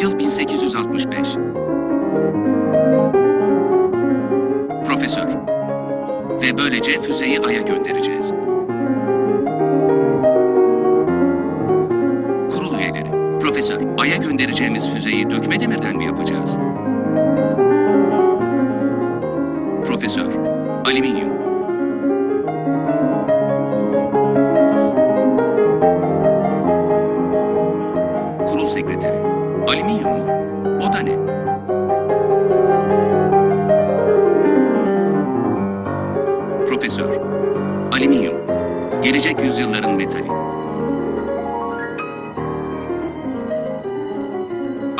Yıl 1865. Profesör. Ve böylece füzeyi Ay'a göndereceğiz. Kurul üyeleri. Profesör, Ay'a göndereceğimiz füzeyi dökme demirden mi yapacağız? Profesör, alüminyum.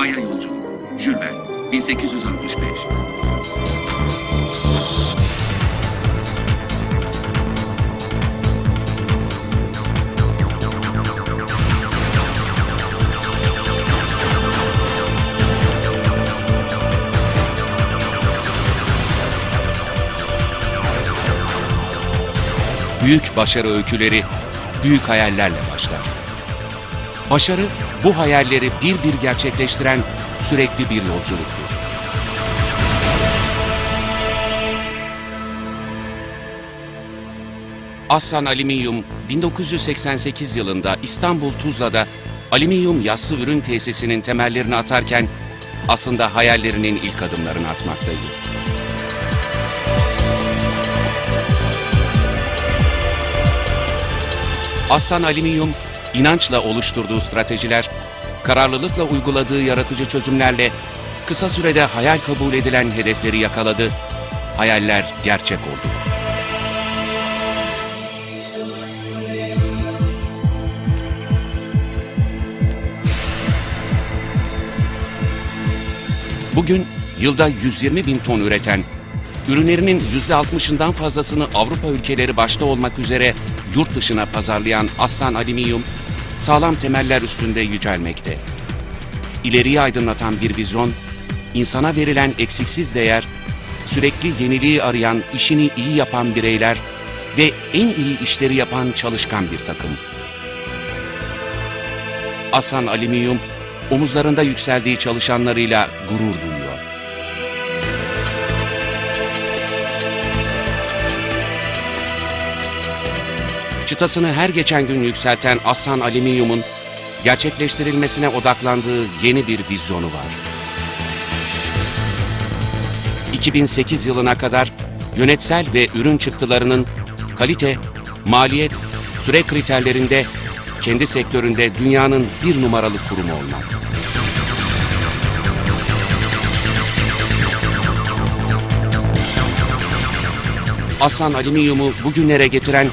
Ay'a yolculuk. Jules Verne. 1865. Büyük başarı öyküleri büyük hayallerle başlar. Başarı bu hayalleri bir bir gerçekleştiren sürekli bir yolculuktur. Aslan Alüminyum 1988 yılında İstanbul Tuzla'da alüminyum yassı ürün tesisinin temellerini atarken aslında hayallerinin ilk adımlarını atmaktaydı. Aslan Alüminyum, inançla oluşturduğu stratejiler, kararlılıkla uyguladığı yaratıcı çözümlerle kısa sürede hayal kabul edilen hedefleri yakaladı, hayaller gerçek oldu. Bugün yılda 120 bin ton üreten, ürünlerinin %60'ından fazlasını Avrupa ülkeleri başta olmak üzere yurt dışına pazarlayan Aslan Alüminyum, sağlam temeller üstünde yücelmekte. İleriyi aydınlatan bir vizyon, insana verilen eksiksiz değer, sürekli yeniliği arayan, işini iyi yapan bireyler ve en iyi işleri yapan çalışkan bir takım. Aslan Alüminyum, omuzlarında yükseldiği çalışanlarıyla gurur duyuyor. Çıtasını her geçen gün yükselten Aslan Alüminyum'un gerçekleştirilmesine odaklandığı yeni bir vizyonu var. 2008 yılına kadar yönetsel ve ürün çıktılarının kalite, maliyet, süre kriterlerinde kendi sektöründe dünyanın bir numaralı kurumu olmak. Aslan Alüminyum'u bugünlere getiren,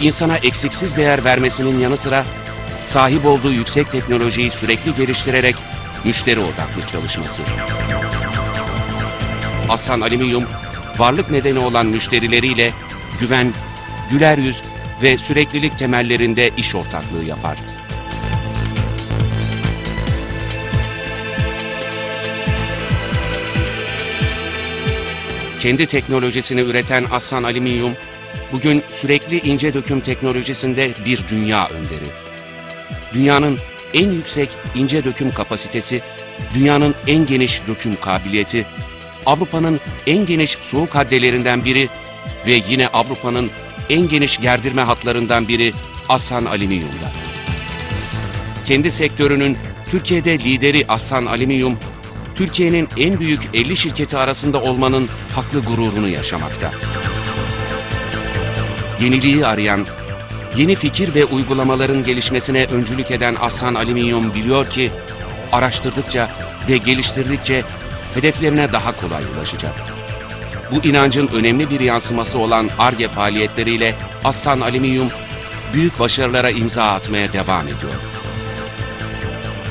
insana eksiksiz değer vermesinin yanı sıra sahip olduğu yüksek teknolojiyi sürekli geliştirerek müşteri odaklı çalışması. Aslan Alüminyum, varlık nedeni olan müşterileriyle güven, güler yüz ve süreklilik temellerinde iş ortaklığı yapar. Kendi teknolojisini üreten Aslan Alüminyum, bugün sürekli ince döküm teknolojisinde bir dünya önderi. Dünyanın en yüksek ince döküm kapasitesi, dünyanın en geniş döküm kabiliyeti, Avrupa'nın en geniş soğuk haddelerinden biri ve yine Avrupa'nın en geniş gerdirme hatlarından biri Aslan Alüminyum'da. Kendi sektörünün Türkiye'de lideri Aslan Alüminyum, Türkiye'nin en büyük 50 şirketi arasında olmanın haklı gururunu yaşamakta. Yeniliği arayan, yeni fikir ve uygulamaların gelişmesine öncülük eden Aslan Alüminyum biliyor ki, araştırdıkça ve geliştirdikçe hedeflerine daha kolay ulaşacak. Bu inancın önemli bir yansıması olan ARGE faaliyetleriyle Aslan Alüminyum büyük başarılara imza atmaya devam ediyor.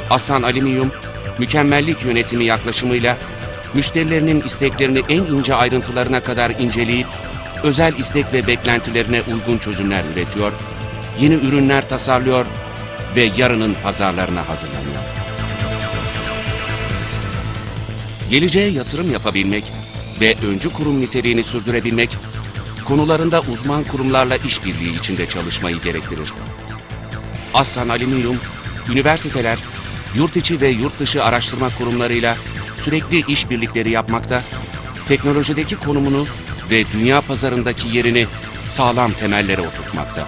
Aslan Alüminyum, mükemmellik yönetimi yaklaşımıyla müşterilerinin isteklerini en ince ayrıntılarına kadar inceleyip özel istek ve beklentilerine uygun çözümler üretiyor, yeni ürünler tasarlıyor ve yarının pazarlarına hazırlanıyor. Geleceğe yatırım yapabilmek ve öncü kurum niteliğini sürdürebilmek, konularında uzman kurumlarla işbirliği içinde çalışmayı gerektirir. Aslan Alüminyum, üniversiteler, yurt içi ve yurt dışı araştırma kurumlarıyla sürekli işbirlikleri yapmakta, teknolojideki konumunu ve dünya pazarındaki yerini sağlam temellere oturtmakta.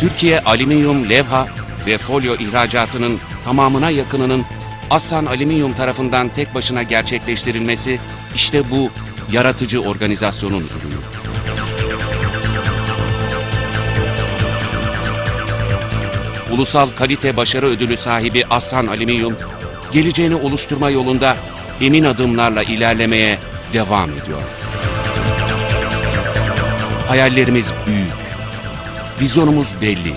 Türkiye alüminyum, levha ve folyo ihracatının tamamına yakınının Assan Alüminyum tarafından tek başına gerçekleştirilmesi işte bu yaratıcı organizasyonun ürünü. Ulusal Kalite Başarı Ödülü sahibi Assan Alüminyum, geleceğini oluşturma yolunda emin adımlarla ilerlemeye devam ediyor. Hayallerimiz büyük, vizyonumuz belli.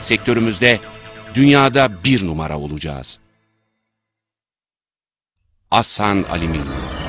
Sektörümüzde dünyada bir numara olacağız. Assan Alüminyum